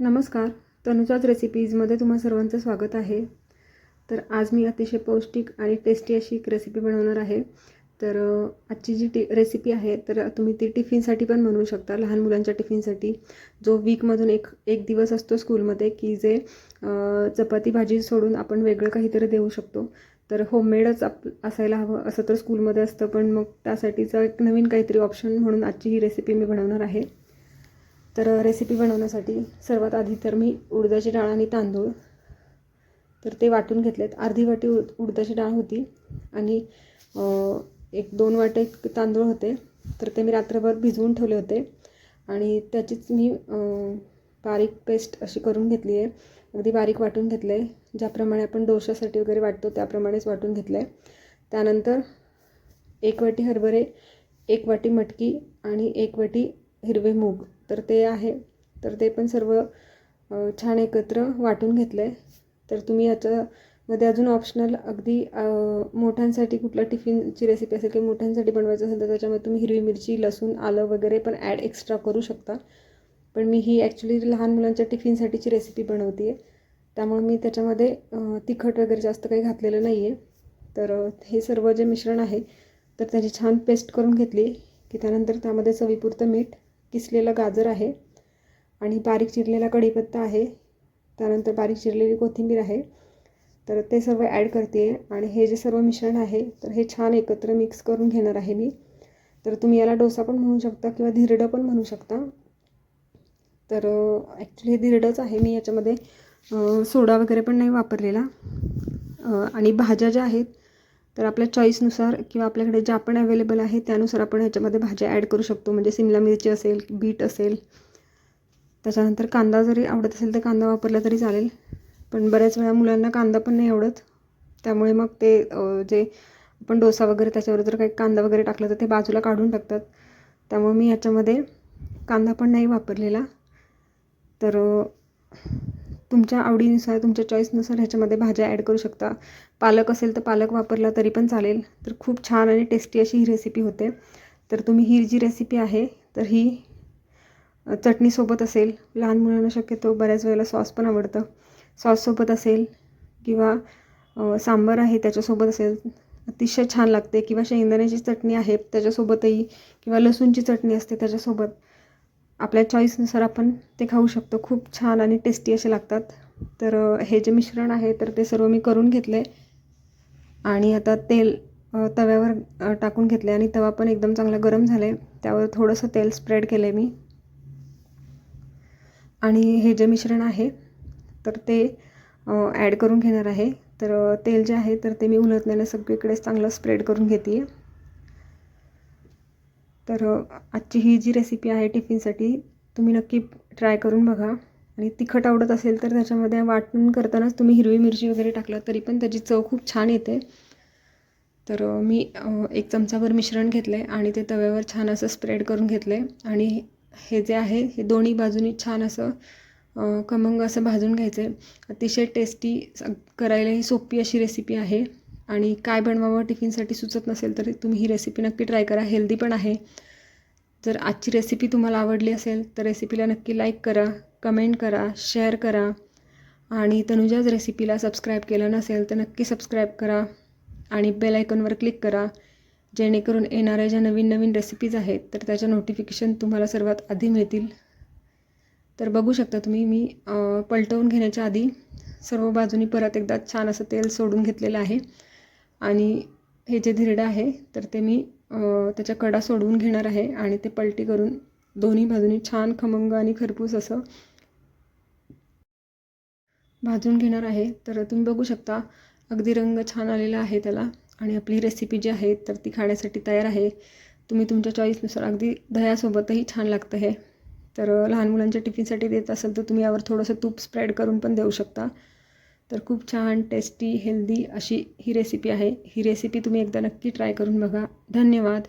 नमस्कार. तनुजाच रेसिपीजमध्ये तुम्हा सर्वांचं स्वागत आहे. तर आज मी अतिशय पौष्टिक आणि टेस्टी अशी एक रेसिपी बनवणार आहे. तर आजची जी टी रेसिपी आहे तर तुम्ही ती टिफिनसाठी पण बनवू शकता लहान मुलांच्या टिफिनसाठी जो वीकमधून एक एक दिवस असतो स्कूलमध्ये की जे चपाती भाजी सोडून आपण वेगळं काहीतरी देऊ शकतो. तर होममेडच आप असायला हवं असं तर स्कूलमध्ये असतं पण मग त्यासाठीचं एक नवीन काहीतरी ऑप्शन म्हणून आजची ही रेसिपी मी बनवणार आहे. तर रेसिपी बनवण्यासाठी सर्वात आधी तर मी उडदाची डाळ आणि तांदूळ तर ते वाटून घेतलेत. अर्धी वाटी उड उडदाची डाळ होती आणि एक दोन वाटे तांदूळ होते. तर ते मी रात्रभर भिजवून ठेवले होते आणि त्याचीच मी बारीक पेस्ट अशी करून घेतली आहे. अगदी बारीक वाटून घेतलं आहे. ज्याप्रमाणे आपण डोशासाठी वगैरे वाटतो त्याप्रमाणेच वाटून घेतलं आहे. त्यानंतर एक वाटी हरभरे एक वाटी मटकी आणि एक वाटी हिरवे मूग. तर ते आहे. तर ते पण सर्व छान एकत्र वाटून घेतलं आहे तर तुम्ही याच्यामध्ये अजून ऑप्शनल अगदी मोठ्यांसाठी कुठला टिफिनची रेसिपी असेल किंवा मोठ्यांसाठी बनवायचं असेल तर त्याच्यामध्ये तुम्ही हिरवी मिरची लसूण आलं वगैरे पण ॲड एक्स्ट्रा करू शकता. पण मी ही ॲक्च्युली लहान मुलांच्या टिफिनसाठीची रेसिपी बनवते आहे त्यामुळे मी त्याच्यामध्ये तिखट वगैरे जास्त काही घातलेलं नाही आहे तर हे सर्व जे मिश्रण आहे तर त्याची छान पेस्ट करून घेतली की त्यानंतर त्यामध्ये चवीपुरतं मीठ किसलेलं गाजर आहे आणि बारीक चिरलेला कढीपत्ता आहे. त्यानंतर बारीक चिरलेली कोथिंबीर आहे. तर ते सर्व ॲड करते आणि हे जे सर्व मिश्रण आहे तर हे छान एकत्र मिक्स करून घेणार आहे मी. तर तुम्ही याला डोसा पण म्हणू शकता किंवा धिरडं पण म्हणू शकता. तर ॲक्च्युली हे धिरडंच आहे. मी याच्यामध्ये सोडा वगैरे पण नाही वापरलेला. आणि भाज्या ज्या आहेत तर आपल्या चॉईसनुसार किंवा आपल्याकडे ज्या पण अवेलेबल आहे त्यानुसार आपण ह्याच्यामध्ये भाज्या ॲड करू शकतो. म्हणजे सिमला मिरची असेल बीट असेल. त्याच्यानंतर कांदा जरी आवडत असेल तर कांदा वापरला तरी चालेल. पण बऱ्याच वेळा मुलांना कांदा पण नाही आवडत. त्यामुळे मग ते जे आपण डोसा वगैरे त्याच्यावर जर काही कांदा वगैरे टाकलं तर ते बाजूला काढून टाकतात. त्यामुळे मी याच्यामध्ये कांदा पण नाही वापरलेला. तर तुमच्या आवडीनुसार तुमच्या चॉईसनुसार ह्याच्यामध्ये भाज्या ॲड करू शकता. पालक असेल तर पालक वापरला तरी पण चालेल. तर खूप छान आणि टेस्टी अशी ही रेसिपी होते. तर तुम्ही ही जी रेसिपी आहे तर ही चटणीसोबत असेल. लहान मुलांना शक्यतो बऱ्याच वेळेला सॉस पण आवडतं. सॉससोबत असेल किंवा सांबर सांबार आहे त्याच्यासोबत असेल अतिशय छान लागते. किंवा शेंगदाण्याची चटणी आहे त्याच्यासोबतही किंवा लसूणची चटणी असते त्याच्यासोबत. आपल्या चॉईसनुसार आपण ते खाऊ शकतो. खूप छान आणि टेस्टी असे लागतात. तर हे जे मिश्रण आहे तर ते सर्व मी करून घेतलं आहे आणि आता तेल तव्यावर टाकून घेतले आणि तवा पण एकदम चांगला गरम झाला आहे त्यावर थोडंसं तेल स्प्रेड केलं आहे मी. आणि हे जे मिश्रण आहे तर ते ॲड करून घेणार आहे. तर तेल जे आहे तर ते मी उलटण्याला सगळीकडे चांगलं स्प्रेड करून घेते आहे तर आजची ही जी रेसिपी आहे टिफिनसाठी तुम्ही नक्की ट्राय करून बघा. आणि तिखट आवडत असेल तर त्याच्यामध्ये वाटण करतानाच तुम्ही हिरवी मिरची वगैरे टाकलं तरी पण त्याची चव खूप छान येते. तर मी एक चमचाभर मिश्रण घेतलं आहे आणि ते तव्यावर छान असं स्प्रेड करून घेतलं आहे आणि हे जे आहे हे दोन्ही बाजूनी छान असं खमंग असं भाजून घ्यायचं आहे अतिशय टेस्टी करायलाही सोपी अशी रेसिपी आहे. आणि काय बनवावं टिफिनसाठी सुचत नसेल तर तुम्ही ही रेसिपी नक्की ट्राय करा. हेल्दी पण आहे. जर आजची रेसिपी तुम्हाला आवडली असेल तर रेसिपीला नक्की लाईक करा कमेंट करा शेअर करा. आणि तनुजाज रेसिपीला सबस्क्राईब केलं नसेल तर नक्की सबस्क्राईब करा आणि बेल आयकॉनवर क्लिक करा. जेणेकरून येणाऱ्या ज्या नवीन नवीन रेसिपीज आहेत तर त्याच्या नोटिफिकेशन तुम्हाला सर्वात आधी मिळतील. तर बघू शकता तुम्ही मी पलटवून घेण्याच्या आधी सर्व बाजूनी परत एकदा छान असं तेल सोडून घेतलेलं आहे. आणि हे जे धिरडं आहे तर ते मी त्याच्या कडा सोडवून घेणार आहे आणि ते पलटी करून दोन्ही बाजूनी छान खमंग आणि खरपूस असं भाजून घेणार आहे. तर तुम्ही बघू शकता अगदी रंग छान आलेला आहे त्याला आणि आपली रेसिपी जी आहे तर ती खाण्यासाठी तयार आहे. तुम्ही तुमच्या चॉईसनुसार अगदी दह्यासोबतही छान लागतं हे. तर लहान मुलांच्या टिफिनसाठी देत असेल तर तुम्ही यावर थोडंसं तूप स्प्रेड करून पण देऊ शकता. तर खूप छान टेस्टी हेल्दी अशी ही रेसिपी आहे. ही रेसिपी तुम्ही एकदा नक्की ट्राय करून बघा. धन्यवाद.